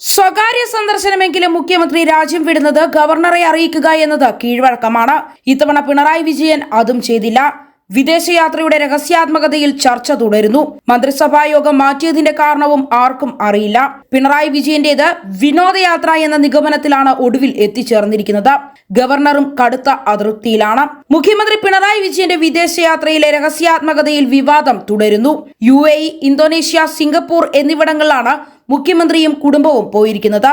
സ്വകാര്യ സന്ദർശനമെങ്കിലും മുഖ്യമന്ത്രി രാജ്യം വിടുന്നത് ഗവർണറെ അറിയിക്കുക എന്നത് കീഴ്വഴക്കമാണ്. ഇത്തവണ പിണറായി വിജയൻ അതും ചെയ്തില്ല. വിദേശയാത്രയുടെ രഹസ്യാത്മകതയിൽ ചർച്ച തുടരുന്നു. മന്ത്രിസഭാ യോഗം മാറ്റിയതിന്റെ കാരണവും ആർക്കും അറിയില്ല. പിണറായി വിജയന്റേത് വിനോദയാത്ര എന്ന നിഗമനത്തിലാണ് ഒടുവിൽ എത്തിച്ചേർന്നിരിക്കുന്നത്. ഗവർണറും കടുത്ത അതൃപ്തിയിലാണ്. മുഖ്യമന്ത്രി പിണറായി വിജയന്റെ വിദേശയാത്രയിലെ രഹസ്യാത്മകതയിൽ വിവാദം തുടരുന്നു. യു ഇന്തോനേഷ്യ സിംഗപ്പൂർ എന്നിവിടങ്ങളിലാണ് മുഖ്യമന്ത്രിയും കുടുംബവും പോയിരിക്കുന്നത്.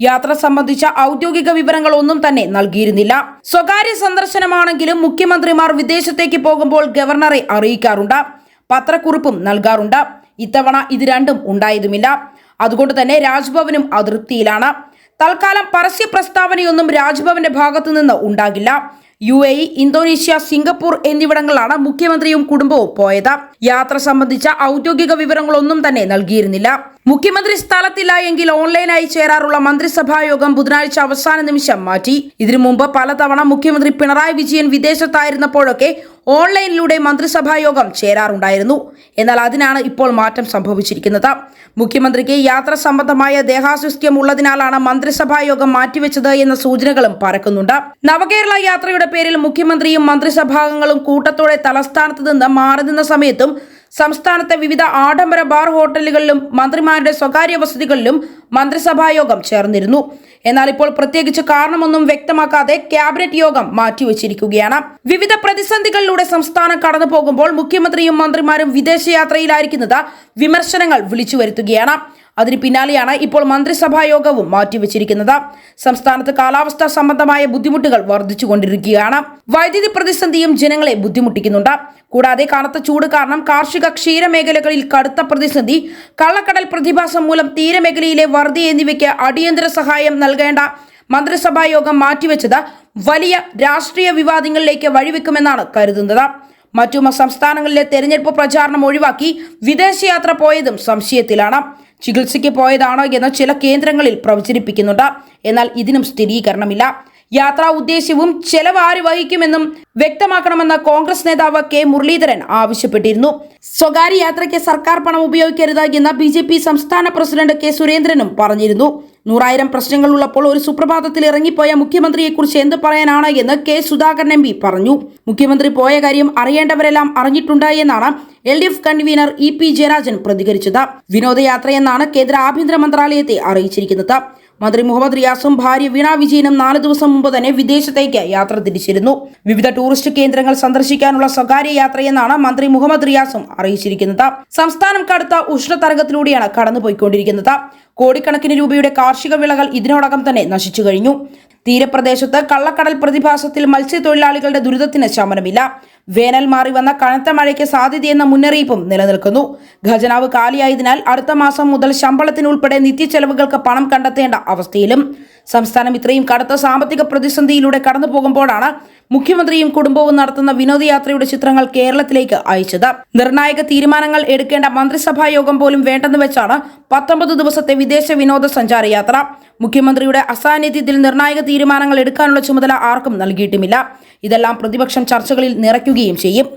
യാത്ര സംബന്ധിച്ച ഔദ്യോഗിക വിവരങ്ങൾ ഒന്നും തന്നെ നൽകിയിരുന്നില്ല. സ്വകാര്യ സന്ദർശനമാണെങ്കിലും മുഖ്യമന്ത്രിമാർ വിദേശത്തേക്ക് പോകുമ്പോൾ ഗവർണറെ അറിയിക്കാറുണ്ട്. പത്രക്കുറിപ്പും നൽകാറുണ്ട്. ഇത്തവണ ഇത് രണ്ടും ഉണ്ടായതുമില്ല. അതുകൊണ്ട് തന്നെ രാജ്ഭവനും അതൃപ്തിയിലാണ്. തൽക്കാലം പരസ്യ പ്രസ്താവനയൊന്നും രാജ്ഭവന്റെ ഭാഗത്തു നിന്ന് ഉണ്ടാകില്ല. യു എ ഇന്തോനേഷ്യ സിംഗപ്പൂർ എന്നിവിടങ്ങളിലാണ് മുഖ്യമന്ത്രിയും കുടുംബവും പോയത്. യാത്ര സംബന്ധിച്ച ഔദ്യോഗിക വിവരങ്ങളൊന്നും തന്നെ നൽകിയിരുന്നില്ല. മുഖ്യമന്ത്രി സ്ഥലത്തില്ല എങ്കിൽ ഓൺലൈനായി ചേരാറുള്ള മന്ത്രിസഭാ യോഗം ബുധനാഴ്ച അവസാന നിമിഷം മാറ്റി. ഇതിനു മുമ്പ് പലതവണ മുഖ്യമന്ത്രി പിണറായി വിജയൻ വിദേശത്തായിരുന്നപ്പോഴൊക്കെ ഓൺലൈനിലൂടെ മന്ത്രിസഭാ യോഗം ചേരാറുണ്ടായിരുന്നു. എന്നാൽ അതിനാണ് ഇപ്പോൾ മാറ്റം സംഭവിച്ചിരിക്കുന്നത്. മുഖ്യമന്ത്രിക്ക് യാത്ര സംബന്ധമായ ദേഹാസ്വസ്ഥ്യം ഉള്ളതിനാലാണ് മന്ത്രിസഭാ യോഗം മാറ്റിവെച്ചത് എന്ന സൂചനകളും പരക്കുന്നുണ്ട് നവകേരള യാത്രയുടെ പേരിൽ മുഖ്യമന്ത്രിയും മന്ത്രിസഭാംഗങ്ങളും കൂട്ടത്തോടെ തലസ്ഥാനത്ത് നിന്ന് മാറി നിന്ന സമയത്തും സംസ്ഥാനത്തെ വിവിധ ആഡംബര ബാർ ഹോട്ടലുകളിലും മന്ത്രിമാരുടെ സ്വകാര്യ വസതികളിലും മന്ത്രിസഭാ യോഗം ചേർന്നിരുന്നു. എന്നാൽ ഇപ്പോൾ പ്രത്യേകിച്ച് കാരണമൊന്നും വ്യക്തമാക്കാതെ ക്യാബിനറ്റ് യോഗം മാറ്റിവച്ചിരിക്കുകയാണ്. വിവിധ പ്രതിസന്ധികളിലൂടെ സംസ്ഥാനം കടന്നു പോകുമ്പോൾ മുഖ്യമന്ത്രിയും മന്ത്രിമാരും വിദേശയാത്രയിലായിരിക്കുന്നത് വിമർശനങ്ങൾ വിളിച്ചു വരുത്തുകയാണ് അതിന് പിന്നാലെയാണ് ഇപ്പോൾ മന്ത്രിസഭാ യോഗവും മാറ്റിവെച്ചിരിക്കുന്നത്. സംസ്ഥാനത്ത് കാലാവസ്ഥ സംബന്ധമായ ബുദ്ധിമുട്ടുകൾ വർദ്ധിച്ചുകൊണ്ടിരിക്കുകയാണ്. വൈദ്യുതി പ്രതിസന്ധിയും ജനങ്ങളെ ബുദ്ധിമുട്ടിക്കുന്നുണ്ട്. കൂടാതെ കനത്ത ചൂട് കാരണം കാർഷിക ക്ഷീരമേഖലകളിൽ കടുത്ത പ്രതിസന്ധി കള്ളക്കടൽ പ്രതിഭാസം മൂലം തീരമേഖലയിലെ വറുതി എന്നിവയ്ക്ക് അടിയന്തര സഹായം നൽകേണ്ട മന്ത്രിസഭാ യോഗം മാറ്റിവെച്ചത് വലിയ രാഷ്ട്രീയ വിവാദങ്ങളിലേക്ക് വഴിവെക്കുമെന്നാണ് കരുതുന്നത്. മറ്റു സംസ്ഥാനങ്ങളിലെ തെരഞ്ഞെടുപ്പ് പ്രചാരണം ഒഴിവാക്കി വിദേശയാത്ര പോയതും സംശയത്തിലാണ്. ചികിത്സയ്ക്ക് പോയതാണോ എന്ന് ചില കേന്ദ്രങ്ങളിൽ പ്രവചരിപ്പിക്കുന്നുണ്ട് എന്നാൽ ഇതിനും സ്ഥിരീകരണമില്ല. യാത്രാ ഉദ്ദേശ്യവും ചെലവ് ആര് വഹിക്കുമെന്നും വ്യക്തമാക്കണമെന്ന് കോൺഗ്രസ് നേതാവ് കെ മുരളീധരൻ ആവശ്യപ്പെട്ടിരുന്നു. സ്വകാര്യ യാത്രയ്ക്ക് സർക്കാർ പണം ഉപയോഗിക്കരുത് എന്ന് ബി സംസ്ഥാന പ്രസിഡന്റ് കെ സുരേന്ദ്രനും പറഞ്ഞിരുന്നു. നൂറായിരം പ്രശ്നങ്ങൾ ഉള്ളപ്പോൾ ഒരു സുപ്രഭാതത്തിൽ ഇറങ്ങിപ്പോയ മുഖ്യമന്ത്രിയെക്കുറിച്ച് എന്ത് പറയാനാണ് എന്ന് കെ സുധാകരൻ എം പറഞ്ഞു. മുഖ്യമന്ത്രി പോയ കാര്യം അറിയേണ്ടവരെല്ലാം അറിഞ്ഞിട്ടുണ്ട് എന്നാണ് L D F convener E P Jayarajan പ്രതികരിച്ചത്. വിനോദയാത്രയെന്നാണ് കേന്ദ്ര ആഭ്യന്തര മന്ത്രാലയത്തെ അറിയിച്ചിരിക്കുന്നത്. മന്ത്രി മുഹമ്മദ് റിയാസും ഭാര്യ വീണ വിജയനും നാല് ദിവസം മുമ്പ് തന്നെ വിദേശത്തേക്ക് യാത്ര തിരിച്ചിരുന്നു. വിവിധ ടൂറിസ്റ്റ് കേന്ദ്രങ്ങൾ സന്ദർശിക്കാനുള്ള സ്വകാര്യ യാത്രയെന്നാണ് മന്ത്രി മുഹമ്മദ് റിയാസും അറിയിച്ചിരിക്കുന്നത്. സംസ്ഥാനം കടുത്ത ഉഷ്ണതരംഗത്തിലൂടെയാണ് കടന്നുപോയിക്കൊണ്ടിരിക്കുന്നത്. കോടിക്കണക്കിന് രൂപയുടെ കാർഷിക വിളകൾ ഇതിനോടകം തന്നെ നശിച്ചു കഴിഞ്ഞു. തീരപ്രദേശത്ത് കള്ളക്കടൽ പ്രതിഭാസത്തിൽ മത്സ്യത്തൊഴിലാളികളുടെ ദുരിതത്തിന് ശമനമില്ല. വേനൽ മാറി വന്ന കനത്ത മഴയ്ക്ക് സാധ്യതയെന്ന മുന്നറിയിപ്പും നിലനിൽക്കുന്നു. ഖജനാവ് കാലിയായതിനാൽ അടുത്ത മാസം മുതൽ ശമ്പളത്തിനുൾപ്പെടെ നിത്യച്ചെലവുകൾക്ക് പണം കണ്ടെത്തേണ്ട അവസ്ഥയിലും സംസ്ഥാനം ഇത്രയും കടുത്ത സാമ്പത്തിക പ്രതിസന്ധിയിലൂടെ കടന്നു പോകുമ്പോഴാണ് മുഖ്യമന്ത്രിയും കുടുംബവും നടത്തുന്ന വിനോദയാത്രയുടെ ചിത്രങ്ങൾ കേരളത്തിലേക്ക് അയച്ചത്. നിർണായക തീരുമാനങ്ങൾ എടുക്കേണ്ട മന്ത്രിസഭാ യോഗം പോലും വേണ്ടെന്ന് വെച്ചാണ് പത്തൊമ്പത് ദിവസത്തെ വിദേശ വിനോദസഞ്ചാര യാത്ര മുഖ്യമന്ത്രിയുടെ അസാന്നിധ്യത്തിൽ നിർണായക തീരുമാനങ്ങൾ എടുക്കാനുള്ള ചുമതല ആർക്കും നൽകിയിട്ടുമില്ല. ഇതെല്ലാം പ്രതിപക്ഷം ചർച്ചകളിൽ നിറയ്ക്കുകയും ചെയ്യും.